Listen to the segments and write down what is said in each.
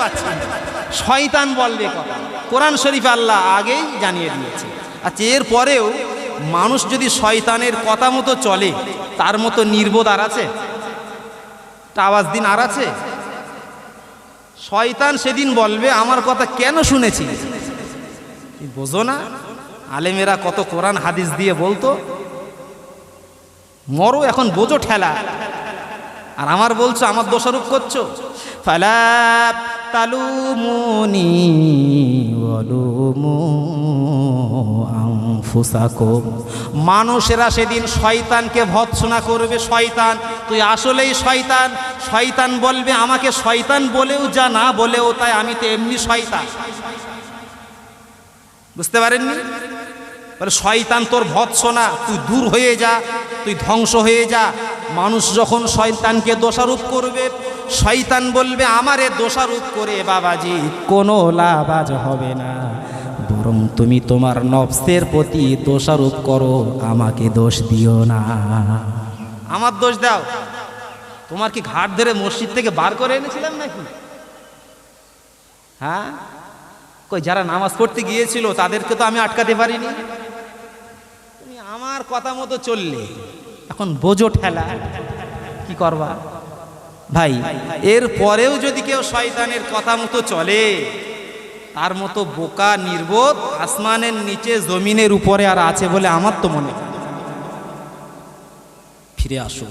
পাচ্ছি না। শয়তান বলবে কথা। কোরআন শরীফ আল্লাহ আগেই জানিয়ে দিয়েছে। আচ্ছা এর পরেও মানুষ যদি শয়তানের কথা মতো চলে, তার মতো নির্বোধ আর আছে? আওয়াজ দিন, আর আছে? শয়তান সেদিন বলবে, আমার কথা কেন শুনেছি? বোঝো না? আলেমেরা কত কোরআন, হাদিস দিয়ে বলতো, মরো এখন, বোঝো ঠেলা। আর আমার বলছো, আমার দোষারোপ করছ? ফালা তালুমুনি ওয়ালুমু মানুষেরা সেদিন শয়তানকে ভৎসনা করবে, শয়তান, তুই আসলেই শয়তান শয়তান বলবে আমাকে, শয়তান বলেও যা, না বলেও তাই, আমি তো এমনি শয়তান। বুঝতে পারেননি? শয়তান তোর ভৎসনা, তুই দূর হয়ে যা, তুই ধ্বংস হয়ে যা। মানুষ যখন শয়তানকে দোষারোপ করবে শয়তান বলবে, আমারে দোষারোপ করে বাবাজি, কোনো লাভ আজ হবে না। বরং তুমি তোমার নবসের প্রতি দোষারোপ করো, আমাকে দোষ দিও না। আমার দোষ দাও। তোমার কি ঘাট ধরে মসজিদ থেকে বার করে এনেছিলাম নাকি? হ্যাঁ? কই, যারা নামাজ পড়তে গিয়েছিল, তাদেরকে তো আমি আটকাতে পারিনি। তুমি আমার কথা মতো চললে, এখন বোঝো ঠেলা, কি করবা? ভাই, এর পরেও যদি কেউ শয়তানের কথা মতো চলে, তার মতো বোকা, নির্বোধ, আসমানের নিচে, জমিনের উপরে আর আছে বলে আমার তো মনে ফিরে আসুন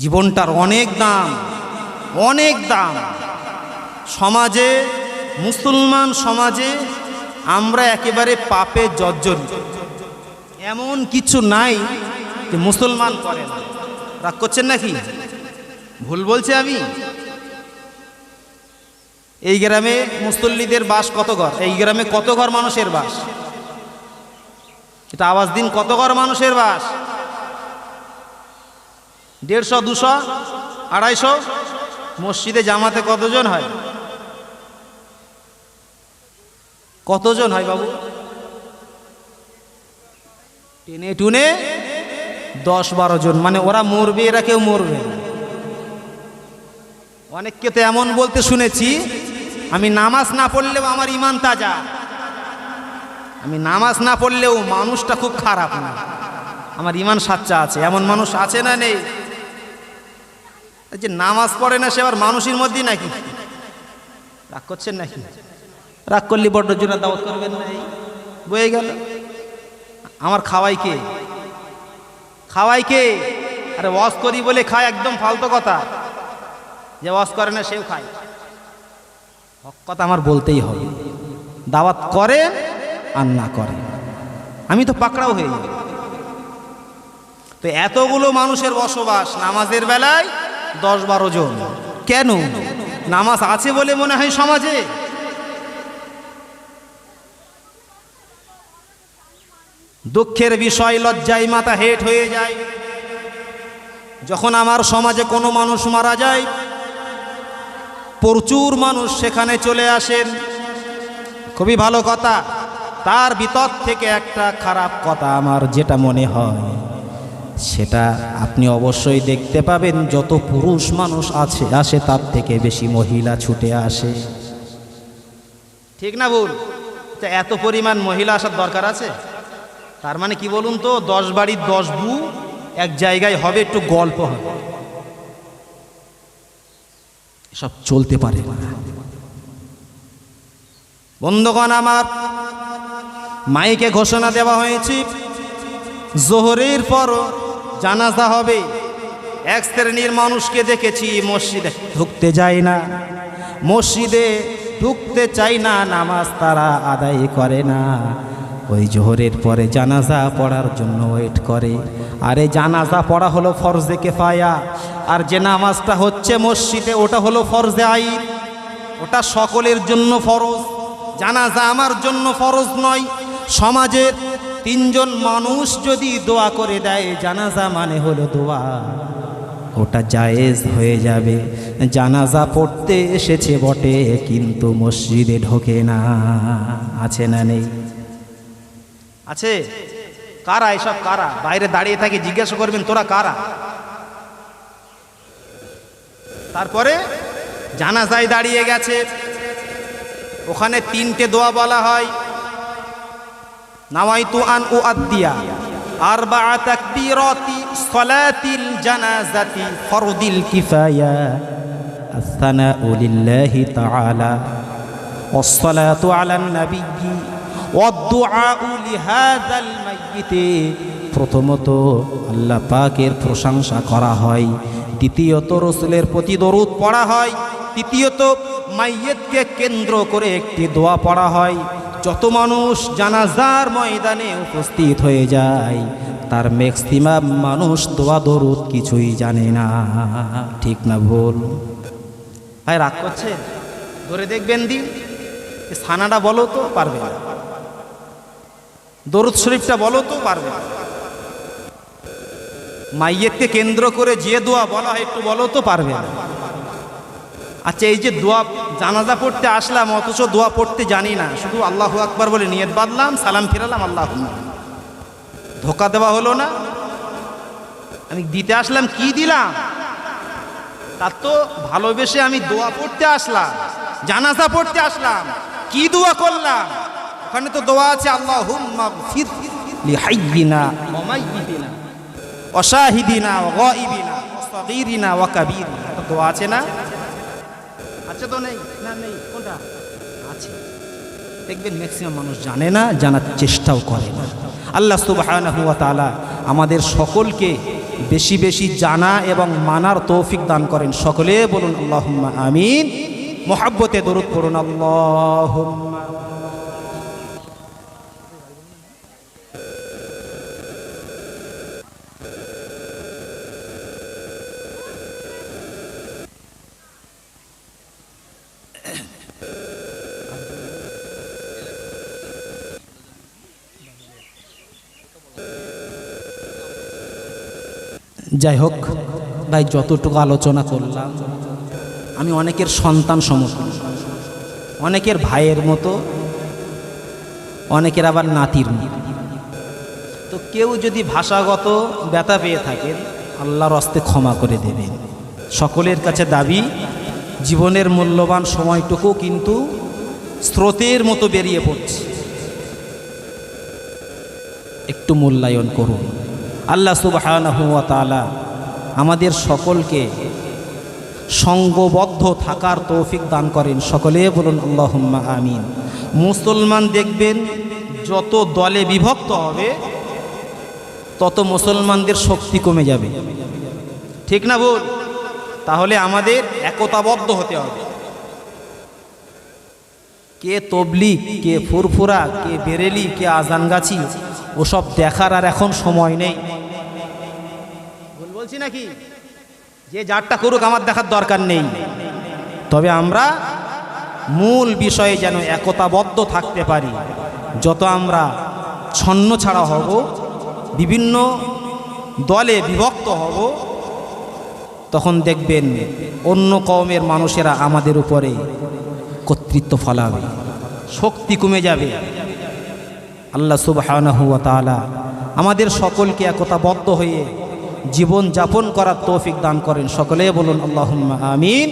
জীবনটার অনেক দাম অনেক দাম। সমাজে, মুসলমান সমাজে আমরা একেবারে পাপে জর্জরিত। এমন কিছু নাই যে মুসলমান করে না। রাগ করছেন নাকি? ভুল বলছি আমি? এই গ্রামে মুসল্লিদের বাস কত ঘর? এই গ্রামে কত ঘর মানুষের বাস? এটা আওয়াজ দিন, কত ঘর মানুষের বাস? দেড়শো, দুশো, আড়াইশো? মসজিদে জামাতে কতজন হয়? কতজন হয় বাবু? টেনে টুনে দশ বারো জন। মানে ওরা মরবে, এরা কেউ মরবে না। অনেককে তো এমন বলতে শুনেছি, আমি নামাজ না পড়লেও আমার ইমান তাজা। আমি নামাজ না পড়লেও মানুষটা খুব খারাপ না। আমার ইমান সাচ্চা আছে, এমন মানুষ আছে না নেই? যে নামাজ পড়ে না, সে আবার মানুষের মধ্যেই নাকি? রাগ করছেন নাকি? রাগ করলে বড্ড জোরে দাওয়াত করবেন না বয়ে গেল। আমার খাওয়াই কে? খাওয়াই কে? আরে ওয়াশ করি বলে খায় একদম ফালতু কথা। যে ওয়াশ করে না, সেও খায়। হক কথা আমার বলতেই হবে। দাওয়াত করে আর না করে। আমি তো পাকড়াও হয়ে যাই। তো এতগুলো মানুষের বসবাস নামাজের বেলায় দশ বারো জন। কেন? নামাজ আছে বলে মনে হয় সমাজে। দুঃখের বিষয় লজ্জায় মাথা হেট হয়ে যায়। যখন আমার সমাজে কোনো মানুষ মারা যায় প্রচুর মানুষ সেখানে চলে আসেন। খুবই ভালো কথা। তার ভিতর থেকে একটা খারাপ কথা আমার যেটা মনে হয়, সেটা আপনি অবশ্যই দেখতে পাবেন, যত পুরুষ মানুষ আছে, আসে তার থেকে বেশি মহিলা ছুটে আসে। ঠিক না তা এত পরিমাণ মহিলা আসার দরকার আছে? তার মানে কি বলুন তো, দশ বাড়ির দশ বু এক জায়গায় হবে, একটু গল্প হবে। সব চলতে পারে। বন্ধুগণ, আমার মাইকে ঘোষণা দেওয়া হয়েছে, জোহরের পর জানাজা হবে। এক শ্রেণির মানুষকে দেখেছি মসজিদে ঢুকতে যায় না, মসজিদে ঢুকতে চাই না, নামাজ তারা আদায় করে না। ওই জোহরের পরে জানাজা পড়ার জন্য ওয়েট করে। আরে জানাজা পড়া হলো ফরজে কেফায়া। আর যে নামাজটা হচ্ছে মসজিদে, ওটা হলো ফরজে আইন। ওটা সকলের জন্য ফরজ। জানাজা আমার জন্য ফরজ নয়। সমাজের তিনজন মানুষ যদি দোয়া করে দেয়, জানাজা মানে হলো দোয়া। ওটা জায়েজ হয়ে যাবে। জানাজা পড়তে এসেছে বটে, কিন্তু মসজিদে ঢোকে না। আছে না নেই। আছে কারা এসব কারা বাইরে দাঁড়িয়ে থাকে জিজ্ঞাসা করবেন তোরা কারা তারপরে জানাজায় দাঁড়িয়ে গেছে ওখানে তিনটে দোয়া বলা হয় নাওয়াইতু আন উ আদিয়া আরবা তাকবীরাতি সলাতিল জানাজাতি ফরদিল কিফায়া الثناء لله تعالى والصلاة على النبي والدعاء لهذا الميت প্রথমত আল্লাহ পাকের প্রশংসা করা হয়। দ্বিতীয়ত রসুলের প্রতি দরুদ পড়া হয়। তৃতীয়ত মাইয়েতকে কেন্দ্র করে একটি দোয়া পড়া হয়। যত মানুষ জানাজার ময়দানে উপস্থিত হয়ে যায়, তার ম্যাক্সিমাম মানুষ দোয়া দরুদ কিছুই জানে না। ঠিক না ভুল? ভাই, রাগ করছে ধরে দেখবেন দিন সানাটা বলো তো, পারবে না। দরুদ শরীফটা বলো তো পারবে। মাইয়েতকে কেন্দ্র করে যে দোয়া বলা হয় একটু বলো তো পারবে। আচ্ছা এই যে দোয়া, জানাজা পড়তে আসলাম, অথচ দোয়া পড়তে জানি না। শুধু আল্লাহ আকবার বলে নিয়ত বাঁধলাম, সালাম ফিরালাম আল্লাহ ধোকা দেওয়া হলো না। আমি দিতে আসলাম, কি দিলাম? তার তো ভালোবেসে আমি দোয়া পড়তে আসলাম, জানাজা পড়তে আসলাম, কি দোয়া করলাম? ওখানে তো দোয়া আছে আল্লাহ দোয়া আছে না? তো নেই? না, নেই। আছে। দেখবেন ম্যাক্সিমাম মানুষ জানে না, জানার চেষ্টাও করে আল্লাহ আমাদের সকলকে বেশি বেশি জানা এবং মানার তৌফিক দান করেন। সকলে বলুন, আল্লাহুম্মা আমিন। মোহাব্বতে দরুদ পড়ুন, আল্লাহুম্মা যাই হোক, ভাই, যতটুকু আলোচনা করলাম, আমি অনেকের সন্তান সমতুল্য অনেকের ভাইয়ের মতো, অনেকের আবার নাতির মতো। তো কেউ যদি ভাষাগত ব্যথা পেয়ে থাকেন, আল্লাহর হস্তে ক্ষমা করে দেবেন। সকলের কাছে দাবি, জীবনের মূল্যবান সময়টুকু কিন্তু স্রোতের মতো বেরিয়ে পড়ছে। একটু মূল্যায়ন করুন। আল্লাহ সুবহানাহু ওয়া তাআলা আমাদের সকলকে সঙ্গবদ্ধ থাকার তৌফিক দান করেন। সকলে বলুন, আল্লাহুম্মা আমিন। মুসলমান দেখবেন, যত দলে বিভক্ত হবে, তত মুসলমানদের শক্তি কমে যাবে। ঠিক না বল তাহলে আমাদের একতাবদ্ধ হতে হবে। কে তবলিক কে ফুরফুরা, কে বেরেলি, কে আজানগাছি ওসব দেখার আর এখন সময় নেই। বলছি নাকি? যে যারটা করুক আমার দেখার দরকার নেই। তবে আমরা মূল বিষয়ে যেন একতাবদ্ধ থাকতে পারি। যত আমরা ছন্ন ছাড়া হব, বিভিন্ন দলে বিভক্ত হব, তখন দেখবেন অন্য কওমের মানুষেরা আমাদের উপরে কর্তৃত্ব ফলাবে, শক্তি কমে যাবে। আল্লাহ সুবহানাহু ওয়া আমাদের সকলকে একতাবদ্ধ হয়ে জীবন যাপন করার তৌফিক দান করেন। সকলে বলুন, আল্লাহুম্মা আমিন।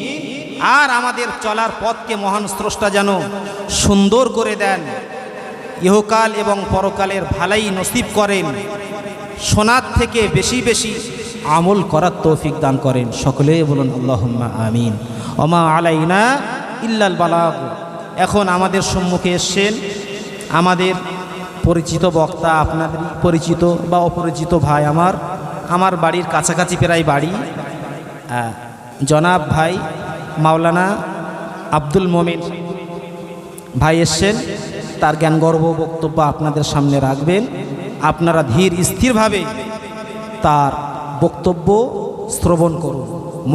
আর আমাদের চলার পথকে মহান স্রষ্টা যেন সুন্দর করে দেন, ইহকাল এবং পরকালের ভালাই নসিব করেন, সোনার থেকে বেশি বেশি আমল করার তৌফিক দান করেন। সকলে বলুন, আল্লাহুম্মা আমিন। ওমা আলাইনা ইল্লাল বালাগ। এখন আমাদের সম্মুখে এসছেন আমাদের পরিচিত বক্তা আপনাদের, পরিচিত বা অপরিচিত ভাই আমার আমার বাড়ির কাছাকাছি প্রায় বাড়ি জনাব ভাই মাওলানা আব্দুল মমিন ভাই এসছেন, তার জ্ঞানগর্ব বক্তব্য আপনাদের সামনে রাখবেন। আপনারা ধীর স্থিরভাবে তার বক্তব্য শ্রবণ করুন।